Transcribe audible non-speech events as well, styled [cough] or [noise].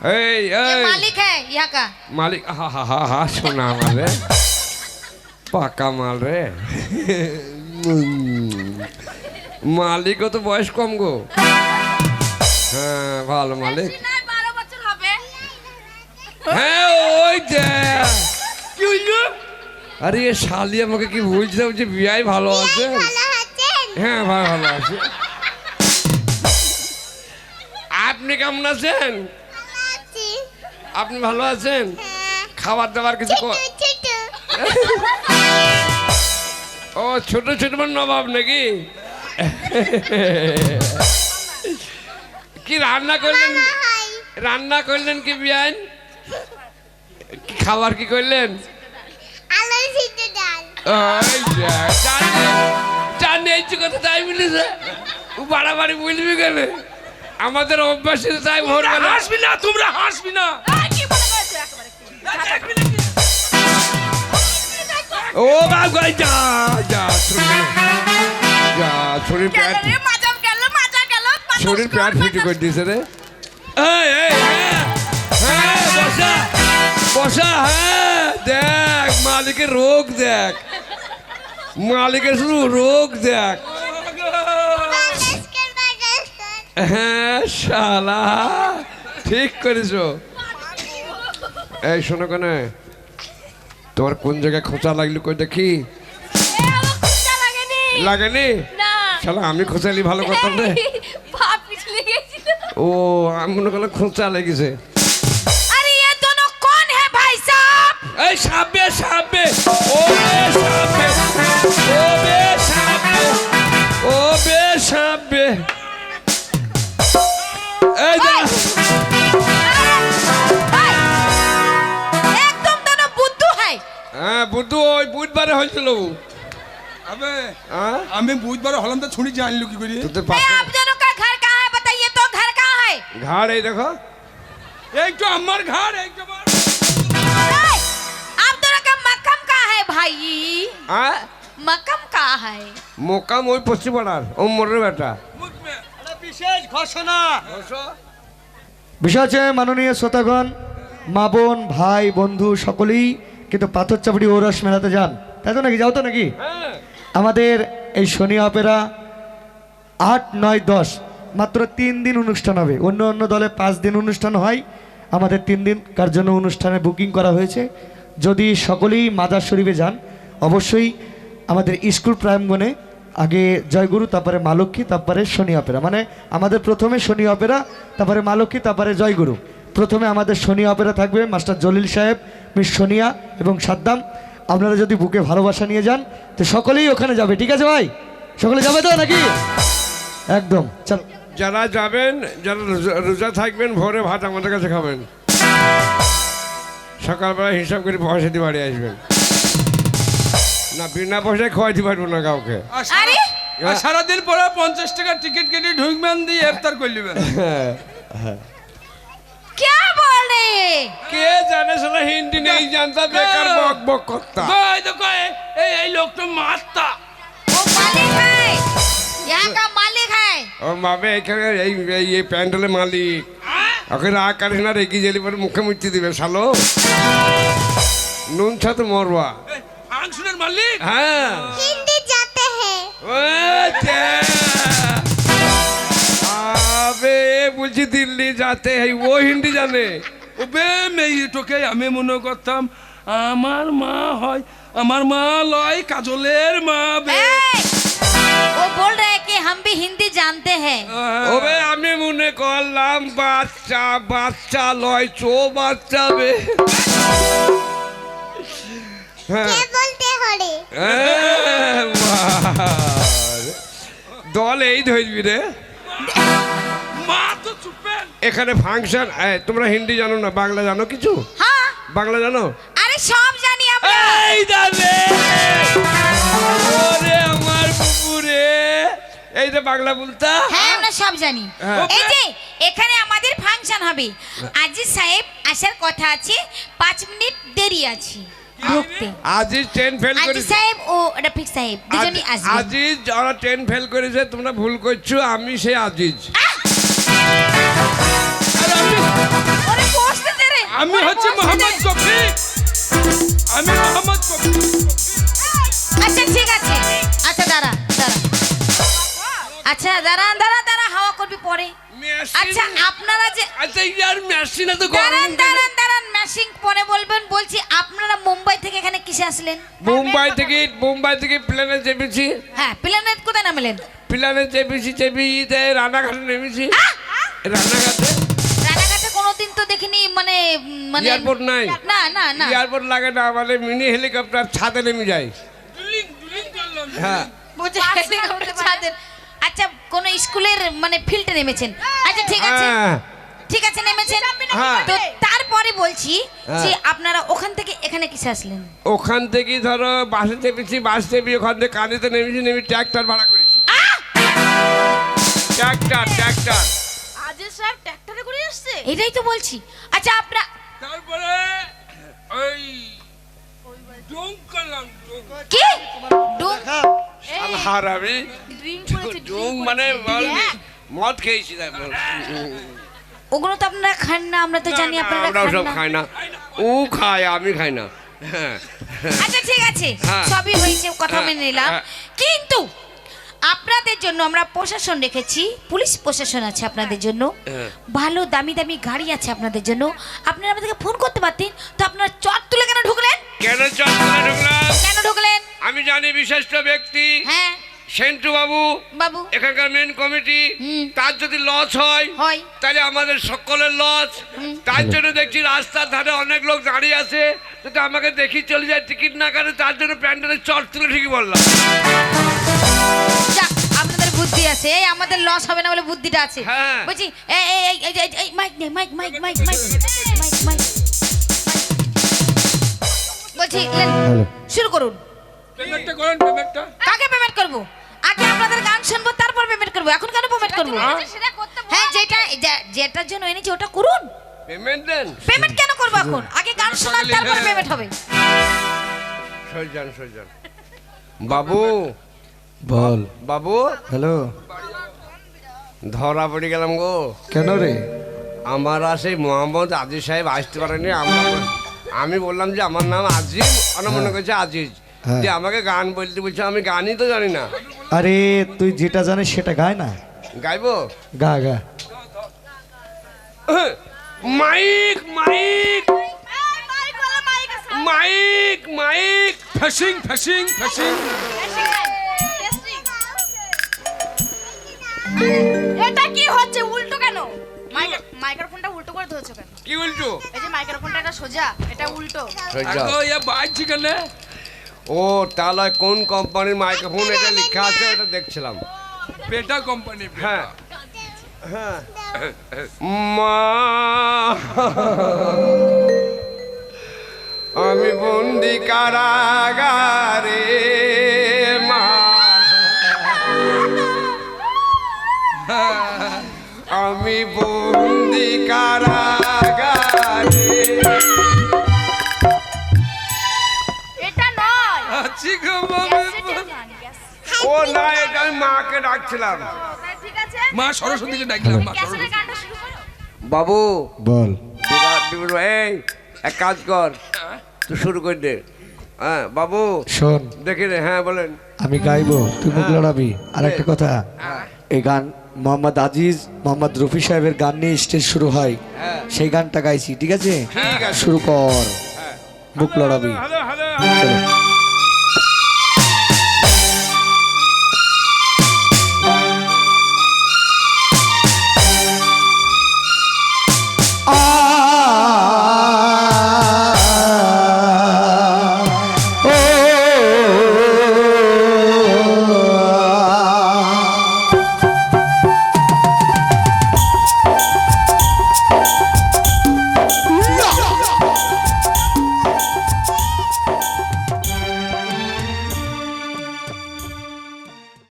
এই এই। মালিক হ্যাঁ ইয়া কা? মালিক হা হা হা হা সোনা আমার রে। পাকা মাল রে। মালিকও তো বয়স কম গো। হ্যাঁ ভালো মালিক। হ্যাঁ ওই যে। কি হইল? আরে এ শালি আমাকে কি বলছিলাম যে বিয়াই ভালো আছে? হ্যাঁ ভাই ভালো আছে। আপনি কেমন আছেন? আপনি ভালো আছেন? খাবার দাবার কিছু ও ছোট ছোট মানে নবাব নাকি? কি রান্না করলেন? রান্না করলেন কি বিয়ান? খাবার কি করলেন? তাই বলিছে। ও বাড়াবাড়ি বলবি কেন? আমাদের অভ্যাস তাই ভোরবেলা হাসবি না তোমরা হাসবি না। ও বাবা যা যা যা শরীর প্যাট শরীর ফিটি করে দিয়েছে রে। হ্যাঁ। হ্যাঁ বসা বসা হ্যাঁ দেখ মালিকের রোগ দেখ। মালিকের শুধু রোগ দেখ। হ্যাঁ শালা ঠিক করেছ। এই শোনো কেনে। তোমার কোন জায়গায় খোঁচা লাগল কই দেখি? লাগেনি? চলো আমি খোঁচালি ভালো কথা রে। [laughs] ও আমি মনে করলাম খোঁচা লেগেছে। এই সাপে সাপে। ও সাপে। হয়েছিল আবে হ্যাঁ আমি বুধবার হলাম তো ছুটি জানলো কি করি তোদের ए, পাশে आप दोनों का घर कहाँ है बताइए तो घर कहाँ है ঘাড় এই দেখো এই তো আমার ঘর এই তো আমার ए, आप दोनों का मकम कहाँ है भाई হ্যাঁ मकम कहाँ है মোকাম ওই পশ্চিম পাড়ার ও মোরের বেটা মুখ মে একটা বিশেষ ঘোষণা বিষয় হচ্ছে মাননীয় শ্রোতাগণ মা বোন ভাই বন্ধু সকলেই কিন্তু পাথর চাপড়ি ঔরস মেলাতে যান তাই তো নাকি যাও তো নাকি? হ্যাঁ। আমাদের এই শনি অপেরা আট নয় দশ মাত্র তিন দিন অনুষ্ঠান হবে। অন্য অন্য দলে পাঁচ দিন অনুষ্ঠান হয়। আমাদের তিন দিন কার জন্য অনুষ্ঠানে বুকিং করা হয়েছে? যদি সকলেই মাদার শরীফে যান অবশ্যই আমাদের স্কুল প্রাইমগণে আগে জয়গুরু তারপরে মা লক্ষ্মী তারপরে শনি অপেরা। মানে আমাদের প্রথমে শনি অপেরা তারপরে মা লক্ষ্মী তারপরে জয়গুরু। প্রথমে আমাদের শনি অপেরা থাকবে মাস্টার জলিল সাহেব মিস সোনিয়া এবং সাদ্দাম। আপনারা যদি বুকে ভালোবাসা নিয়ে যান তো সকলেই ওখানে যাবে ঠিক আছে ভাই? সকলে যাবে তো নাকি? একদম চল। যারা যাবেন যারা রোজা- রোজা থাকবেন ভোরে ভাত আমাদের কাছে খাবেন। সকালবেলা হিসাব করে পয়সা দিয়ে বাড়ি আসবেন। না বিনা পয়সায় খাওয়াইতে পারব না কাউকে। সারাদিন পরে পঞ্চাশ টাকার টিকিট কেটে ঢুকবেন দিয়ে ইফতার করলিবেন क्या बोल रहे हैं কে জানে সালা হিন্দি নেই জানতা বেকার বক বক করতা কই তো কই এই এই লোকটা মারতা वो मालिक है यहाँ का मालिक है ও বাবে এখানে এই এই এই প্যান্ডেলের মালিক ওকে রাগ কাটিস না রেগে গেলি পরে মুখে মুচি দিবে শালো নুন ছাতে মরবা এই, ফাংশনের মালিক হ্যাঁ हिंदी जाते हैं ও যা। আবে বলছি দিল্লি যাতে এই ও হিন্দি জানে ও বে মেয়েটোকে আমি মনে করতাম আমার মা হয় আমার মা লয় কাজলের মা বে ए, वो बोल रहे हैं कि हम भी हिंदी जानते हैं ওবে আমি মনে করলাম বাচ্চা বাচ্চা লয় চো বাচ্চা বে হ্যাঁ क्या बोलते हो रे হ্যাঁ, বাহ। দল এই ধরবি রে মা তো চুপেন এখানে ফাংশন তোমরা হিন্দি জানো না বাংলা জানো কিছু? হ্যাঁ। বাংলা জানো? আরে সব জানি আমার। এই বাংলা হ্যাঁ, হ্যাঁ। এখানে আমাদের ফাংশন হবে। আজি সাহেব আসার কথা আছে পাঁচ মিনিট দেরি আজিজ ট্রেন ফেল সাহেব ও সাহেব ট্রেন ফেল করেছে তোমরা ভুল করছ আমি সে আজিজ। আমি হচ্ছে মোহাম্মদ শফি আমি মোহাম্মদ শফি আচ্ছা ঠিক আছে। আচ্ছা দাঁড়া দাঁড়া। আচ্ছা দাঁড়া দাঁড়া দাঁড়া হাওয়া করবি পরে। আচ্ছা আপনারা যে আচ্ছা ইয়ার মেশিন তো দাঁড়ান দাঁড়ান দাঁড়ান মেশিন পরে বলবেন বলছি আপনারা মুম্বাই থেকে এখানে কিসে আসলেন? মুম্বাই থেকে মুম্বাই থেকে প্লেনে চেপেছি। হ্যাঁ প্লেনে কোথায় নামলেন? প্লেনে চেপেছি চেপে রানাঘাটে নেমেছি। রানাঘাটে। মানে মানে এয়ারপোর্ট নাই। না না না। এয়ারপোর্ট লাগে না মানে মিনি হেলিকপ্টার ছাদে নেমে যায়। ডুলিং ডুলিং করলাম হ্যাঁ। বুঝে ছাদের আচ্ছা কোন স্কুলের মানে ফিল্ডে নেমেছেন? আচ্ছা ঠিক আছে। হ্যাঁ। ঠিক আছে নেমেছেন। হ্যাঁ। তো তারপরে বলছি হ্যাঁ। যে আপনারা ওখান থেকে এখানে কিসে আসলেন? ওখান থেকে ধরো বাসে চেপেছি বাস চেপে ওখান থেকে কাঁদিতে নেমেছি নেমে ট্র্যাক্টর ভাড়া করেছি। ট্র্যাক্টর ট্র্যাক্টর আজিজ সাহেব এসছে এটাই তো বলছি। আচ্ছা আপনার তারপরে ওই ডুং করলাম ডুং কি? ডুম আর আমি ড্রিঙ্ক করেছে ডুং মানে মদ খেয়েছি ওগুলো তো আপনারা খান না আমরা তো জানি আপনারা সব না। খাই না। ও খায় আমি খাই না। হ্যাঁ। আচ্ছা ঠিক আছে। হ্যাঁ। সবই হয়েছে কথা হ্যাঁ, মেনে নিলাম। কিন্তু আপনাদের জন্য আমরা প্রশাসন রেখেছি পুলিশ প্রশাসন আছে আপনাদের জন্য হ্যাঁ। ভালো দামি দামি গাড়ি আছে আপনাদের জন্য। আপনারা আমাদেরকে ফোন করতে পারতেন তো আপনারা চট তুলে কেন ঢুকলেন? কেন চট্টগ্রামে ঢুকলাম কেন ঢুকলেন? আমি জানি বিশিষ্ট ব্যক্তি হ্যাঁ। সেন্টু বাবু। বাবু এখানকার মেন কমিটি তার যদি লস হয় হয়। তাহলে আমাদের সকলের লস তার জন্য দেখছি রাস্তার ধারে অনেক লোক দাঁড়িয়ে আছে যদি আমাকে দেখি চলে যায় টিকিট না কাটে তার জন্য প্যান্ডেলে চট তুলে ঠিকই বললাম। বুদ্ধি আছে। এই আমাদের লস হবে না বলে বুদ্ধিটা আছে। হ্যাঁ। বলছি এই এই এই এই মাইক নে mike mike mike mike mike mike বলছি শুরু করুন। পেমেন্টটা করেন পেমেন্টটা কাকে পেমেন্ট করব? আগে আপনাদের গান শুনব তারপর পেমেন্ট করব। এখন কেন পেমেন্ট করব? হ্যাঁ যেটা যেটার জন্য এনেছি ওটা করুন। পেমেন্ট দেন। পেমেন্ট কেন করব এখন? আগে গান শোনান তারপর পেমেন্ট হবে। সরজান সরজান বাবু বল। বাবু? হ্যালো। ধরা পড়ে গেলাম গো। কেন রে? আমার আর সেই মোহাম্মদ আজিজ সাহেব আসতে পারেনি আমরা আমি বললাম যে আমার নাম আজিজ ওরা মনে করছে আজিজ। হ্যাঁ। যে আমাকে গান বলতে বলছে আমি গানই তো জানি না। আরে তুই যেটা জানিস সেটা গায় না। গাইবো? গা গা। Mike mike. মাইক মাইক ফ্যাশিং ফ্যাশিং ফ্যাশিং এটা কি হচ্ছে? উল্টো কেন? মাইক্রোফোনটা উল্টো করে ধরেছো কেন? কি বলছো এই যে মাইক্রোফোনটা এটা সোজা এটা উল্টো। ইয়া কেন? ও তাহলে কোন কোম্পানির মাইক্রোফোন এটা লেখা আছে এটা দেখছিলাম। পেটা কোম্পানি হ্যাঁ। হ্যাঁ। মা। আমি বন্দি কারাগারে আমি বন্দি কারাগারে। এটা নয়। আছি গো বাবা। ও না এটা আমি মাকে ডাকছিলাম। মা সরস্বতীকে ডাকলাম মা বাবু বল। এই এক কাজ কর। তুই শুরু করে দে। হ্যাঁ বাবু। শোন। দেখে রে হ্যাঁ বলেন। আমি গাইবো তুই মুখ লড়াবি। আর একটা কথা এই গান মোহাম্মদ আজিজ মোহাম্মদ রফি সাহেবের গান নিয়ে স্টেজ শুরু হয়। হ্যাঁ। সেই গানটা গাইছি ঠিক আছে? শুরু কর। বুক লড়াবি। হ্যালো। চলো।